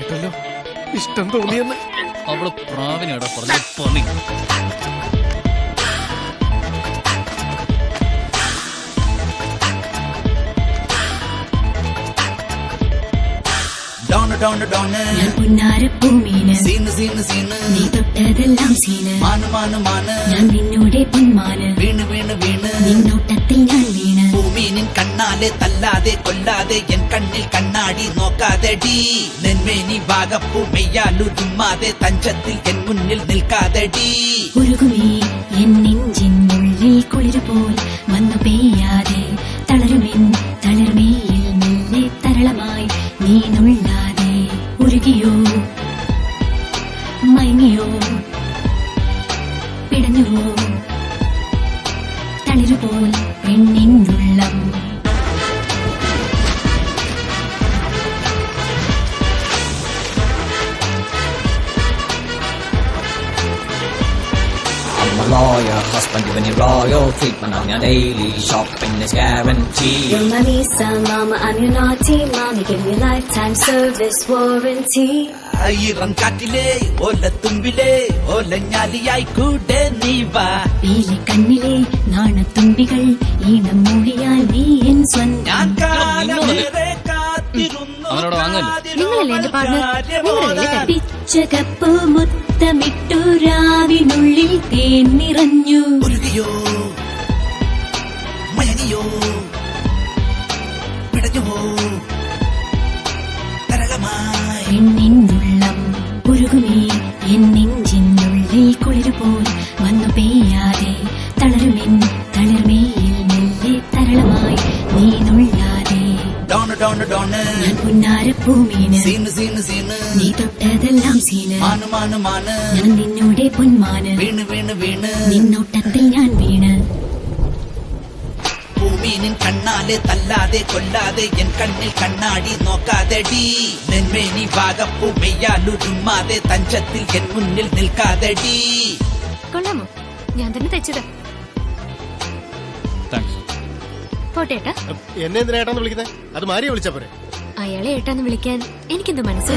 കേട്ടല്ലോ. ഇഷ്ടം തോന്നിയെന്ന്. അവൾ പ്രാവിനെടാ പറഞ്ഞ. പണി ഡോണ് ഡോണ് ഡോണ്. ഞാൻ പുന്നാരപ്പൂമീന് സീന് സീന് സീന്. നീ തൊട്ടതെല്ലാം സീന്. മാന് മാന് മാന്. ഞാൻ നിന്നോടെ പൊന്മാന്. വീണ് വീണ് വീണ്. നിന്നോട്ടത്തിൽ ഞാൻ വീണ് ഭൂമിനിൻ കണ്ണാലെ തല്ലാതെ കൊല്ലാതെ എൻ കണ്ണിൽ കണ്ണാടി നോക്കാതെ ഡി നെന്മേനി വാഗപ്പൂ മെയ്യാലുരുമ്മാതെ തഞ്ചത്തിൽ എൻ മുന്നിൽ നിൽക്കാതെ ഡി ഉരുകുമീ എൻ നെഞ്ചിനുള്ളിൽ കുളിരുപോൽ വന്നു പെയ്യാതെ തളരുമെൻ തളിർമേയിൽ മെല്ലെ തരളമായി നീ നുള്ളാതെ ഉരുകിയോ lawyer, husband giving you royal treatment on your daily shopping is guaranteed. You're my Nisa, mama, I'm your naughty mommy, give me lifetime service warranty. ആയിരം കാറ്റിലെ ഓലത്തുമ്പിലെ ഓലഞ്ഞാലിയായി കൂടെ നീ വാ പീലി കണ്ണിലെ നാണത്തുമ്പികൾ ഈണം മൂളിയാൽ നീ എൻ സ്വന്തം അവനോട് വാങ്ങല്ലേ? നിങ്ങളല്ലേ എന്റെ partner? നിങ്ങളല്ലേ പിച്ചകപ്പ് മുത്തമിട്ടു രാവിനുള്ളിൽ തേൻ നിറഞ്ഞു. ഒരുകയോ മയങ്ങിയോ പിടഞ്ഞുവോ തരളമായി പെണ്ണിനുള്ളം ഉരുകുമീ എൻ നെഞ്ചിനുള്ളിൽ കുളിരുപോൽ വന്നു പെയ്യാതെ തളരുമെൻ തളിർമേയിൽ മെല്ലെ തരളമായി. നീ നുള്ളാതെ ഡോണ് ഡോണ് ഡോണ്. ഞാൻ പുന്നാരപ്പൂമീന് സീന് സീന് സീന്. നീ തൊട്ടതെല്ലാം സീന്. മാന് മാന് മാന്. ഞാൻ നിന്നോടെ പൊന്മാന്. വീണ് വീണ് വീണ്. നിന്നോട്ടത്തിൽ ഞാൻ വീണ്. ഭൂമിനിൻ കണ്ണാലെ തല്ലാതെ കൊല്ലാതെ എൻ കണ്ണിൽ കണ്ണാടി നോക്കാതെ ഡി നെന്മേനി വാഗപ്പൂ മെയ്യാലുരുമ്മാതെ തഞ്ചത്തിൽ എൻ മുന്നിൽ നിൽക്കാതെ ഡി കൊള്ളാമോ? ഞാൻ തന്നെ തയ്ച്ചത്. താങ്ക്സ് പോട്ടേട്ടാ എന്നെ എന്തിനാ ഏട്ടാന്ന് വിളിക്കുന്നത് അത് മാരിയെ വിളിച്ചാ പോരെ. അയാളെ ഏട്ടാന്ന് വിളിക്കാൻ എനിക്കെന്തോ മനസ്സ്